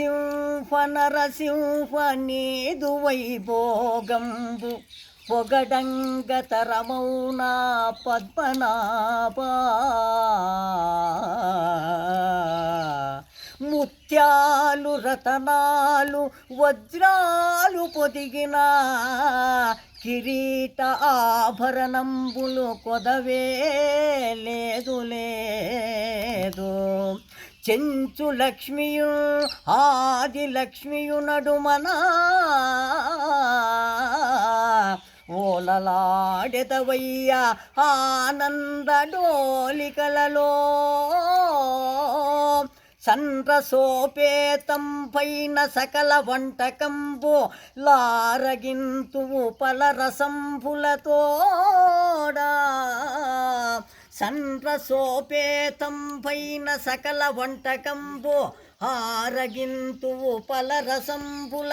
సింహ నరసింహ నీదు వైభోగంబు పొగడంగతరమౌనా పద్మనాభా. ముత్యాలు రతనాలు వజ్రాలు పొదిగిన. కిరీట ఆభరణంబులు కొదవే లేదు లేదు. చెంచు లక్ష్మియు ఆది లక్ష్మియు నడుమనా. ఓలలాడెదవయ్య ఆనంద డోలికలలో. సన్రసోపేతం పైన సకల వంటకంబు లారగింతువు పలరసంభులతోడా సన్రసోపేతం పైన సకల వంటకంబు ఆరగింతువు పలరసంభులతోడా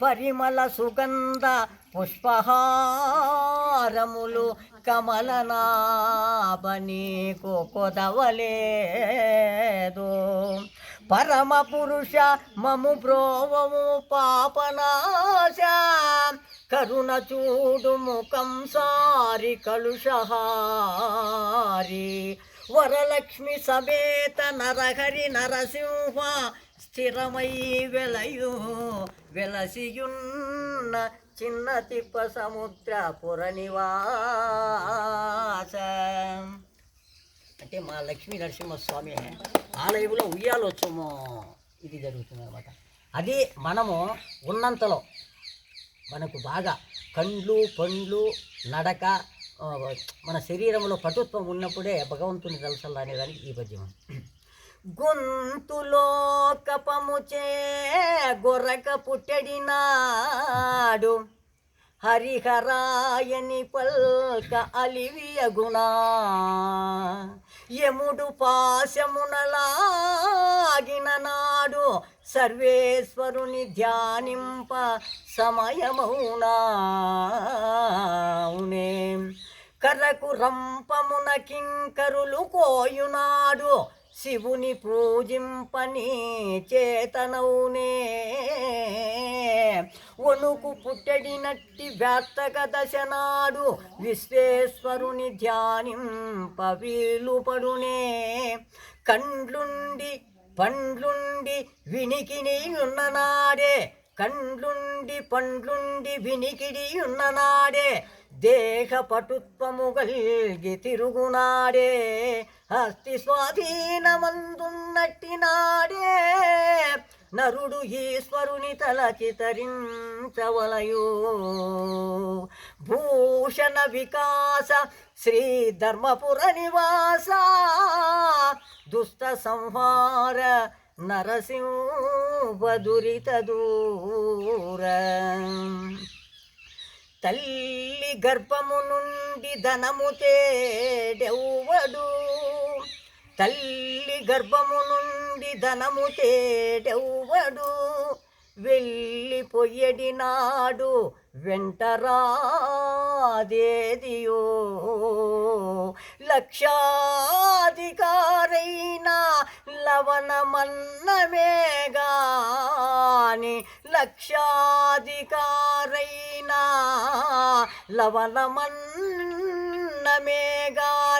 పరిమళ సుగంధ పుష్పహారములు కమలనాభనీకు కొదవలేదు. పరమ పురుష మము బ్రోవము పాపనాశ కరుణ చూడు ముఖం సారి కలుషహారి. వరలక్ష్మి సమేత నరహరి నరసింహ స్థిరమై వెలయు వెలసియున్న చిన్న తిప్ప సముద్ర పురనివాస అంటే మా లక్ష్మీ నరసింహస్వామి ఆలయంలో ఉయ్యాలోత్సవము ఇది జరుగుతుంది అనమాట అది మనము ఉన్నంతలో మనకు బాగా కండ్లు పండ్లు నడక మన శరీరంలో పటుత్వం ఉన్నప్పుడే భగవంతుని తలసల్లా అనేదానికి ఈ పద్యం. గొంతులో కపముచే గొర్రక పుట్టెడినాడు. హరిహరాయని పల్క అలివియ గుణ. యముడు పాశమునలాగిన నాడు సర్వేశ్వరుని ధ్యానింప సమయమౌనా కరకు రంపమున కింకరులు కోయునాడు శివుని పూజింపని చేతనౌనే వణుకు పుట్టడినట్టి వ్యాత్తక దశనాడు విశ్వేశ్వరుని ధ్యానింప పడునే కండ్లుండి పండ్లుండి వినికిని ఉన్ననాడే. కండ్లుండి పండ్లుండి వినికిడి ఉన్ననాడే. దేహ పటుత్వము గల్గి తిరుగునాడే. హస్తి స్వాధీనమందున్నట్టి నాడే నరుడు ఈశ్వరుని తలచి తరించవలయో. భూషణ వికాస శ్రీ ధర్మపుర నివాస దుష్ట సంహార నరసింహదురిత దూర. తల్లి గర్భము నుండి ధనము తేడెవ్వడు? తల్లి గర్భము నుండి ధనము తేడెవ్వడు వెళ్ళిపోయేడి నాడు వెంటరాదేదియో. లక్షాధికారైన లవణమన్నమేగాని లక్షాధికారైన లవణమన్నమేగా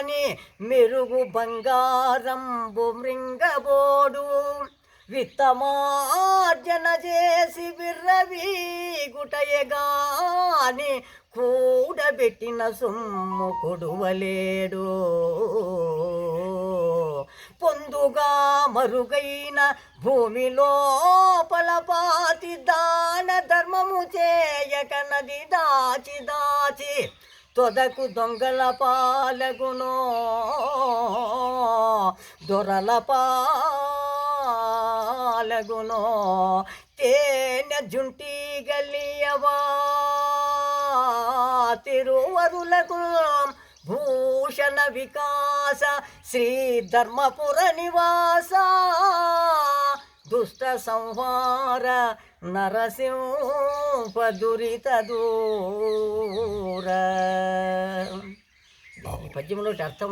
గాని మెరుగు బంగారంబు మృంగబోడు. విత్తమార్జన చేసి విర్రవి గుటయగాని కూడబెట్టిన సొమ్ము కొడువలేడు. పొందుగా మరుగైన భూమి లోపల పాతి దాన ధర్మము చేయక నది దాచి దాచి తొదకు దొంగల పాలగును దొరల పాలగును తేనె జుంటి గలియవా తిరువరులకు భూషణ వికాస శ్రీ ధర్మపుర నివాస. దుష్ట సంహార నరసింహదురిత దూర. ఈ పద్యంలో అర్థం